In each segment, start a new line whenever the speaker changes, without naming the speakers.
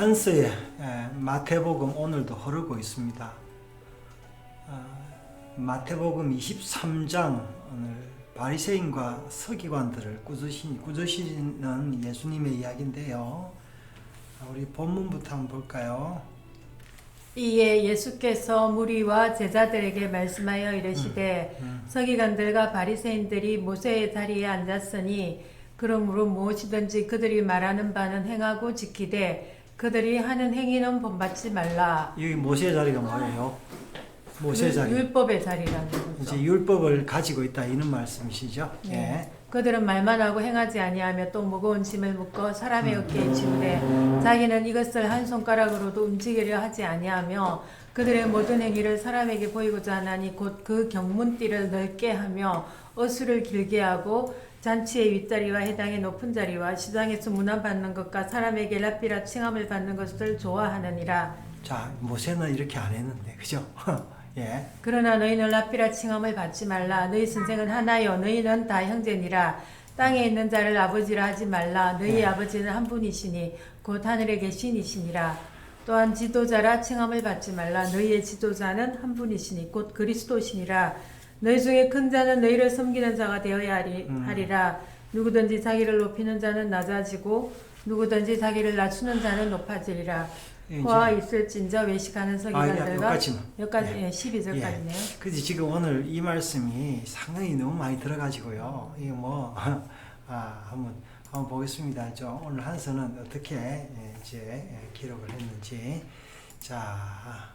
한서의 에, 마태복음 오늘도 흐르고 있습니다. 아, 마태복음 23장 오늘 바리새인과 서기관들을 꾸짖으시, 꾸짖으시는 예수님의 이야기인데요. 아, 우리 본문부터 한번 볼까요?
이에 예수께서 무리와 제자들에게 말씀하여 이르시되
음.
서기관들과 바리새인들이 모세의 자리에 앉았으니 그러므로 무엇이든지 그들이 말하는 바는 행하고 지키되 그들이 하는 행위는 본받지 말라.
여기 모세 자리가 뭐예요? 모세 자리.
율 법의 자리라는 거죠.
이제 율법을 가지고 있다 이런 말씀이시죠?
네.
예.
그들은 말만 하고 행하지 아니하며 또 무거운 짐을 묶어 사람의 어깨에 지우되 자기는 이것을 한 손가락으로도 움직이려 하지 아니하며 그들의 모든 행위를 사람에게 보이고자 하나니 곧 그 경문띠를 넓게 하며 어수를 길게 하고 잔치의 윗자리와 해당의 높은 자리와 시장에서 문안받는 것과 사람에게 랍비라 칭함을 받는 것을 좋아하느니라
자, 모세는 이렇게 안 했는데, 그죠? 예.
그러나 너희는 랍비라 칭함을 받지 말라. 너희 선생은 하나요. 너희는 다 형제니라. 땅에 있는 자를 아버지라 하지 말라. 너희
네.
아버지는 한 분이시니 곧 하늘에 계신이시니라. 또한 지도자라 칭함을 받지 말라. 너희의 지도자는 한 분이시니 곧 그리스도시니라. 너희 중에 큰 자는 너희를 섬기는 자가 되어야 하리,
음.
하리라. 누구든지 자기를 높이는 자는 낮아지고 누구든지 자기를 낮추는 자는 높아지리라.
이제
화 있을진저 외식하는
아, 예,
서기관들과
여기까지만.
여기까지
네.
예, 12절까지네요.
그지 지금 오늘 이 말씀이 상당히 너무 많이 들어가지고요. 이거 뭐 아, 한번 한번 보겠습니다. 저 오늘 한서는 어떻게 예, 이제 예, 기록을 했는지 자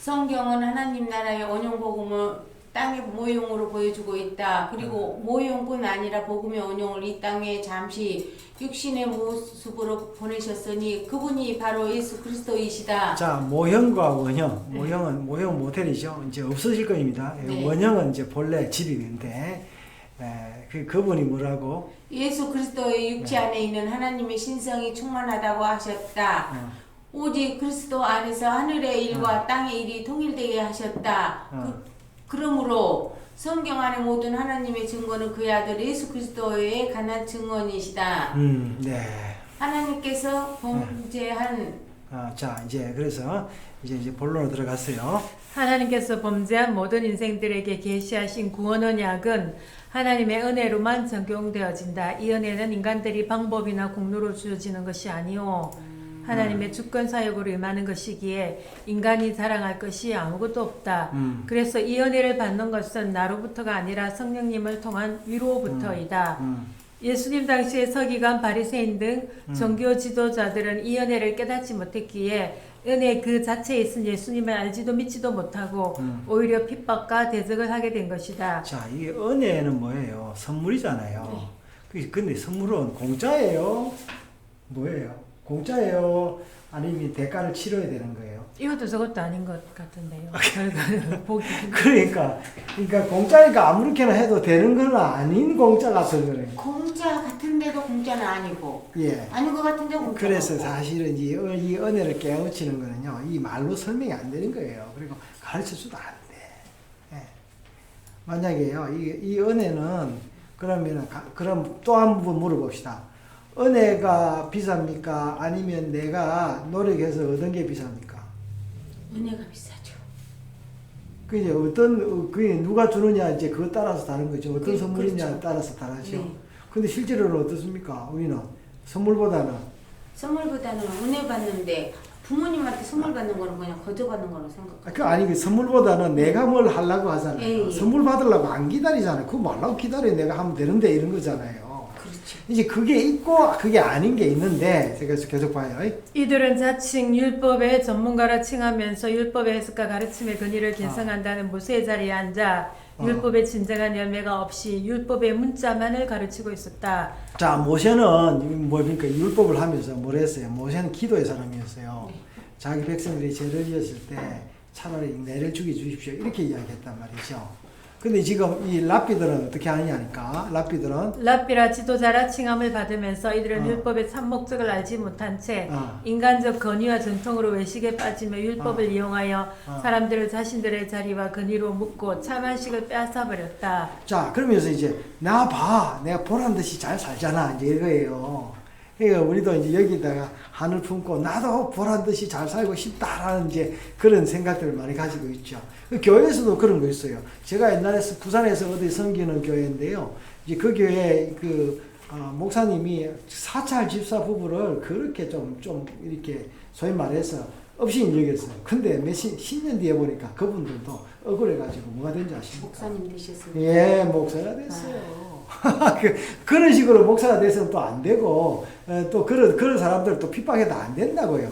성경은 하나님 나라의 원형 복음을 땅의 모형으로 보여주고 있다. 그리고 모형뿐 아니라 복음의 원형을 이 땅에 잠시 육신의 모습으로 보내셨으니 그분이 바로 예수 그리스도이시다.
자, 모형과 원형, 모형은 모형 모델이죠. 이제 없어질 겁니다. 예,
네.
원형은 이제 본래 집이는데 에, 그 그분이 뭐라고?
예수 그리스도의 육체
네.
안에 있는 하나님의 신성이 충만하다고 하셨다.
어,
오직 그리스도 안에서 하늘의 일과 땅의 일이 통일되게 하셨다.
어.
그, 그러므로 성경 안의 모든 하나님의 증거는 그의 아들 예수 그리스도의 간한 증언이시다.
음, 네.
하나님께서 범죄한
아, 자, 이제 그래서 이제 이제 본론으로 들어갔어요.
하나님께서 범죄한 모든 인생들에게 계시하신 구원 언약은 하나님의 은혜로만 적용되어진다. 이 은혜는 인간들이 방법이나 공로로 주어지는 것이 아니오. 하나님의 주권 사역으로 임하는 것이기에 인간이 자랑할 것이 아무것도 없다.
음.
그래서 이 은혜를 받는 것은 나로부터가 아니라 성령님을 통한 위로부터이다.
음.
예수님 당시의 서기관 바리새인 등 종교 지도자들은 이 은혜를 깨닫지 못했기에 은혜 그 자체에 있은 예수님을 알지도 믿지도 못하고
음.
오히려 핍박과 대적을 하게 된 것이다.
자, 이게 은혜는 뭐예요? 선물이잖아요. 그- 근데 선물은 공짜예요? 뭐예요? 공짜예요? 아니면 대가를 치러야 되는 거예요?
이것도 저것도 아닌 것 같은데요. 보기.
그러니까, 그러니까 공짜니까 아무렇게나 해도 되는 건 아닌 공짜 같은 거래요.
공짜 같은데도 공짜는 아니고
예.
아닌 것 같은데 공짜.
그래서 사실은 이, 은- 이 은혜를 깨우치는 거는요, 이 말로 설명이 안 되는 거예요. 그리고 가르쳐 줘도 안 돼. 예. 만약에요, 이, 이 은혜는, 그러면, 그럼 또 한 번 물어봅시다. 은혜가 비쌉니까? 아니면 내가 노력해서 얻은 게 비쌉니까?
은혜가 비싸죠.
그 이제 어떤, 그게 누가 주느냐, 이제 그거 따라서 다른 거죠. 어떤
그-
선물이냐
그렇죠.
따라서 다르죠.
네.
근데 실제로는 어떻습니까? 우리는 선물보다는
선물보다는 은혜 받는데 부모님한테 선물 받는 거는 그냥 거저 받는 거로.
아, 그 아니 그 선물보다는 내가 뭘 하려고 하잖아요.
예, 예.
선물 받으려고 안 기다리잖아요. 그거 말라고 기다려 내가 하면 되는데 이런 거잖아요.
그렇죠.
이제 그게 있고 그게 아닌 게 있는데 그래서 계속 봐요.
이들은 자칭 율법의 전문가라 칭하면서 율법의 해석과 가르침의 근위를 계승한다는 모세의 자리에 앉아
어.
율법의 진정한 열매가 없이 율법의 문자만을 가르치고 있었다.
자 모세는 뭡니까 율법을 하면서 뭘 했어요? 모세는 기도의 사람이었어요. 자기 백성들이 죄를 지었을 때 차라리 내를 죽여 주십시오 이렇게 이야기했단 말이죠. 근데 지금 이 랍비들은 어떻게 하느냐니까 랍비들은
랍비라 지도자라 칭함을 받으면서 이들은
어.
율법의 참 목적을 알지 못한 채
어.
인간적 건의와 전통으로 외식에 빠지며 율법을 이용하여
어.
사람들을 자신들의 자리와 근위로 묶고 참한식을 빼앗아 버렸다.
자, 그러면서 이제 나 봐. 내가 보란 듯이 잘 살잖아. 이제 이거예요. 그러니까 우리도 이제 여기다가 한을 품고 나도 보란 듯이 잘 살고 싶다라는 이제 그런 생각들을 많이 가지고 있죠. 그 교회에서도 그런 거 있어요. 제가 옛날에 부산에서 어디 섬기는 교회인데요. 이제 그 교회 그 어, 목사님이 사찰 집사 부부를 그렇게 좀, 좀 이렇게 소위 말해서 없이 여겼어요. 근데 몇십, 10년 뒤에 보니까 그분들도 억울해가지고 뭐가 된지 아십니까?
목사님 되셨습니다.
예, 목사가 됐어요. 그, 그런 식으로 목사가 돼서는 또 안 되고, 어, 또 그런, 그런 사람들 또 핍박해도 안 된다고요.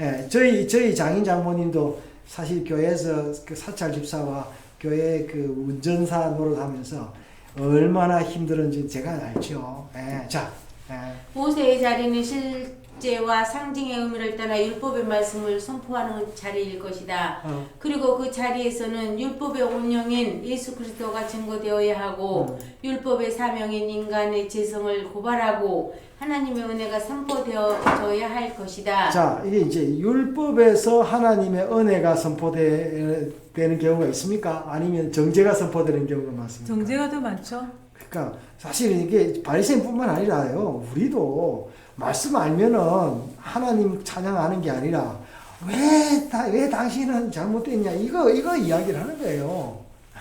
예, 저희, 저희 장인 장모님도 사실 교회에서 그 사찰 집사와 교회 그 운전사 노릇하면서 얼마나 힘들었는지 제가 알죠. 예, 자, 예.
모세의 자리는 실 제와 상징의 의미를 떠나 율법의 말씀을 선포하는 자리일 것이다.
어,
그리고 그 자리에서는 율법의 운영인 예수 그리스도가 증거되어야 하고 율법의 사명인 인간의 재성을 고발하고 하나님의 은혜가 선포되어져야 할 것이다.
자, 이게 이제 율법에서 하나님의 은혜가 선포되는 경우가 있습니까? 아니면 정죄가 선포되는 경우가 많습니까?
정제가 더 많죠.
그러니까 사실 이게 바리새인뿐만 아니라요. 우리도 말씀 알면은 하나님 찬양하는 게 아니라 왜, 다, 왜 당신은 잘못됐냐 이거 이거 이야기를 하는 거예요.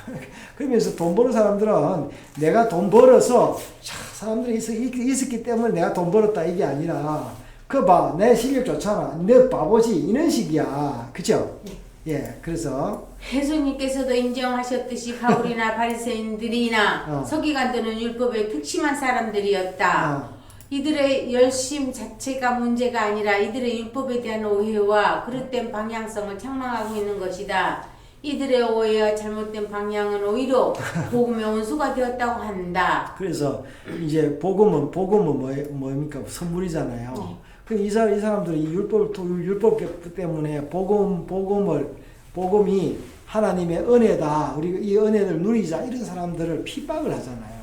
그러면서 돈 버는 사람들은 내가 돈 벌어서 자, 사람들이 있, 있, 있 었기 때문에 내가 돈 벌었다 이게 아니라 그 봐 내 실력 좋잖아 너 바보지 이런 식이야 그죠? 예 그래서
예수님께서도 인정하셨듯이 바울이나 바리새인들이나
어.
서기관들은 율법에 극심한 사람들이었다.
어,
이들의 열심 자체가 문제가 아니라 이들의 율법에 대한 오해와 그릇된 방향성을 책망하고 있는 것이다. 이들의 오해와 잘못된 방향은 오히려 복음의 원수가 되었다고 한다.
그래서 이제 복음은 복음은 뭐 뭡니까 선물이잖아요.
네.
그이 사람 이 사람들이 이 율법 또 율법 때문에 복음 복음을 복음이 하나님의 은혜다. 우리가 이 은혜를 누리자 이런 사람들을 핍박을 하잖아요.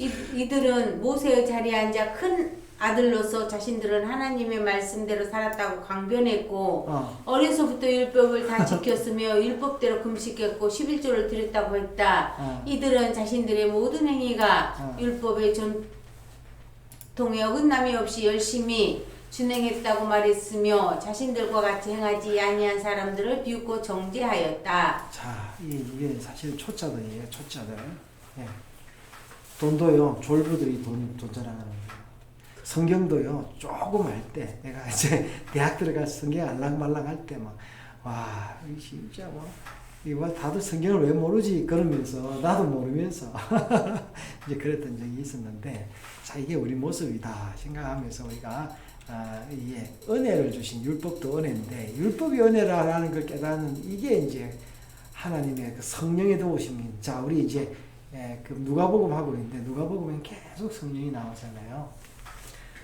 이, 이들은 모세의 자리에 앉아 큰 아들로서 자신들은 하나님의 말씀대로 살았다고 강변했고
어.
어려서부터 율법을 다 지켰으며 율법대로 금식했고 11조를 드렸다고 했다.
어.
이들은 자신들의 모든 행위가
어.
율법의 전통에 어긋남이 없이 열심히 준행했다고 말했으며 자신들과 같이 행하지 아니한 사람들을 비웃고 정죄하였다.
자, 이게, 이게 사실 초짜들이에요. 초짜들. 예. 돈도요. 졸부들이 돈, 돈 자랑하는 거예요. 성경도요. 조금 할 때, 내가 이제 대학 들어가서 성경 알랑말랑 할 때 막, 와, 이 진짜 뭐, 이거 다들 성경을 왜 모르지? 그러면서, 나도 모르면서, 이제 그랬던 적이 있었는데, 자, 이게 우리 모습이다 생각하면서 우리가, 아, 이게 은혜를 주신 율법도 은혜인데, 율법이 은혜라는 걸 깨닫는 이게 이제 하나님의 그 성령의 도우심이 자 우리 이제 예, 그 누가복음 하고 있는데 누가복음엔 계속 성령이 나오잖아요.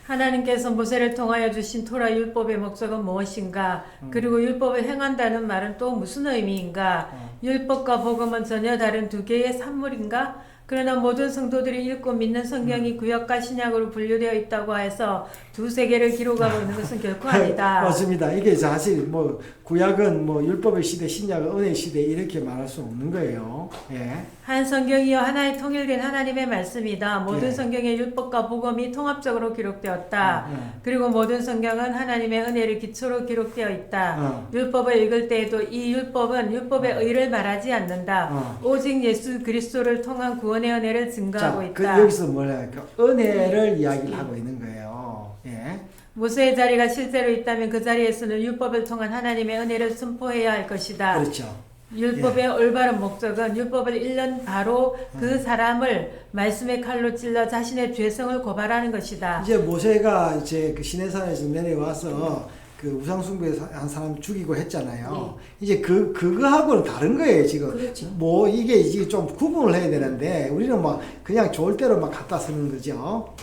하나님께서 모세를 통하여 주신 토라 율법의 목적은 무엇인가?
음.
그리고 율법을 행한다는 말은 또 무슨 의미인가?
어.
율법과 복음은 전혀 다른 두 개의 산물인가? 그러나 모든 성도들이 읽고 믿는 성경이
음.
구약과 신약으로 분류되어 있다고 해서 두세 개를 기록하고 있는 것은 결코 아니다.
맞습니다. 이게 사실 뭐 구약은 뭐 율법의 시대, 신약은 은혜 시대 이렇게 말할 수 없는 거예요. 예.
한 성경이여 하나의 통일된 하나님의 말씀이다. 모든
예.
성경의 율법과 복음이 통합적으로 기록되었다.
어,
그리고 모든 성경은 하나님의 은혜를 기초로 기록되어 있다.
어.
율법을 읽을 때에도 이 율법은 율법의 의를 말하지 않는다.
어.
오직 예수 그리스도를 통한 구원 의 은혜를 증거하고
자,
있다.
그 여기서 뭐냐? 그 은혜를 이야기를 하고 있는 거예요. 예.
모세의 자리가 실제로 있다면 그 자리에서는 율법을 통한 하나님의 은혜를 선포해야 할 것이다.
그렇죠.
율법의 올바른 목적은 율법을 읽는 바로 그 사람을 말씀의 칼로 찔러 자신의 죄성을 고발하는 것이다.
이제 모세가 이제 그 시내산에서 내려와서 그 우상숭배 한 사람 죽이고 했잖아요. 이제 그 그거하고는 다른 거예요 지금.
그렇죠.
뭐 이게 이제 좀 구분을 해야 되는데 우리는 막 그냥 좋을 대로 막 갖다 쓰는 거죠.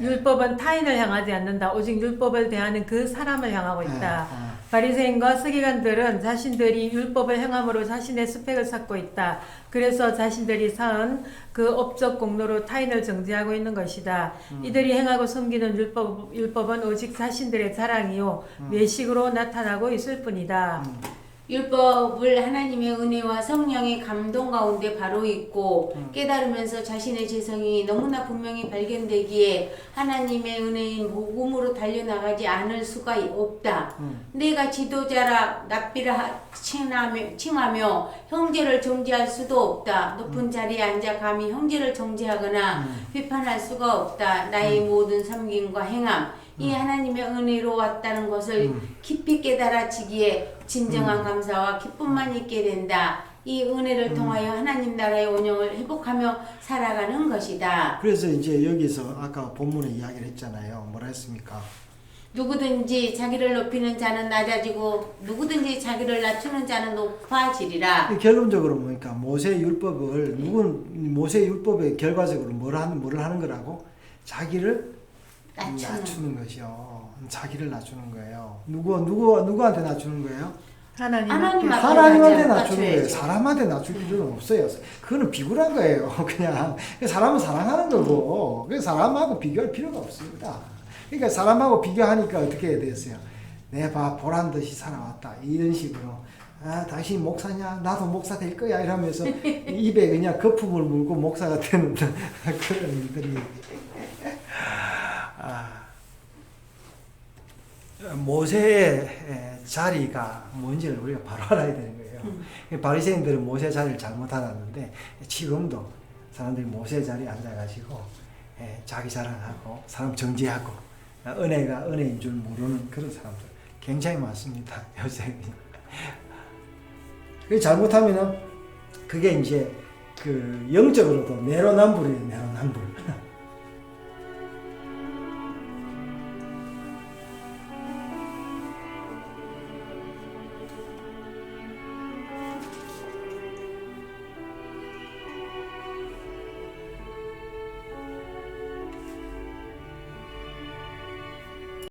예.
율법은 타인을 향하지 않는다. 오직 율법을 대하는 그 사람을 향하고 있다.
예, 예.
바리새인과 서기관들은 자신들이 율법을 행함으로 자신의 스펙을 쌓고 있다. 그래서 자신들이 쌓은 그 업적 공로로 타인을 정죄하고 있는 것이다.
음.
이들이 행하고 섬기는 율법, 율법은 오직 자신들의 자랑이요 외식으로 나타나고 있을 뿐이다.
음.
율법을 하나님의 은혜와 성령의 감동 가운데 바로 있고 깨달으면서 자신의 재성이 너무나 분명히 발견되기에 하나님의 은혜인 복음으로 달려나가지 않을 수가 없다.
음.
내가 지도자라 납비라 칭하며, 칭하며 형제를 정죄할 수도 없다. 높은 자리에 앉아 감히 형제를 정죄하거나 비판할 수가 없다. 나의 모든 섬김과 행함 이 하나님의 은혜로 왔다는 것을 깊이 깨달아지기에 진정한 감사와 기쁨만 있게 된다. 이 은혜를 통하여 하나님 나라의 운영을 회복하며 살아가는 것이다.
그래서 이제 여기서 아까 본문에 이야기를 했잖아요. 뭐라 했습니까?
누구든지 자기를 높이는 자는 낮아지고 누구든지 자기를 낮추는 자는 높아지리라.
이 결론적으로 뭐니까 모세 율법을 누군 모세 율법의 결과적으로 뭘 하는 뭐를 하는 거라고 자기를
낮추는.
낮추는 것이요. 자기를 낮추는 거예요. 누구 누구 누구한테 낮추는 거예요?
하나님
하나님
앞에
앞에
하나님한테 낮추는 거예요. 사람한테 낮출 필요는 없어요. 그거는 비굴한 거예요. 그냥 사람은 사랑하는 거고 그 사람하고 비교할 필요가 없습니다. 그러니까 사람하고 비교하니까 어떻게 해야 되겠어요? 내봐 보란 듯이 살아왔다 이런 식으로 아 당신 목사냐 나도 목사 될 거야 이러면서 입에 그냥 거품을 물고 목사가 되는 그런 일들이 아, 모세의 자리가 뭔지를 우리가 바로 알아야 되는 거예요. 바리새인들은 모세 자리를 잘못 알았는데 지금도 사람들이 모세 자리에 앉아가지고 예, 자기 자랑하고 사람 정죄하고 어, 은혜가 은혜인 줄 모르는 그런 사람들 굉장히 많습니다. 요새. 그 잘못하면은 그게 이제 그 영적으로도 내로남불이에요. 내로남불.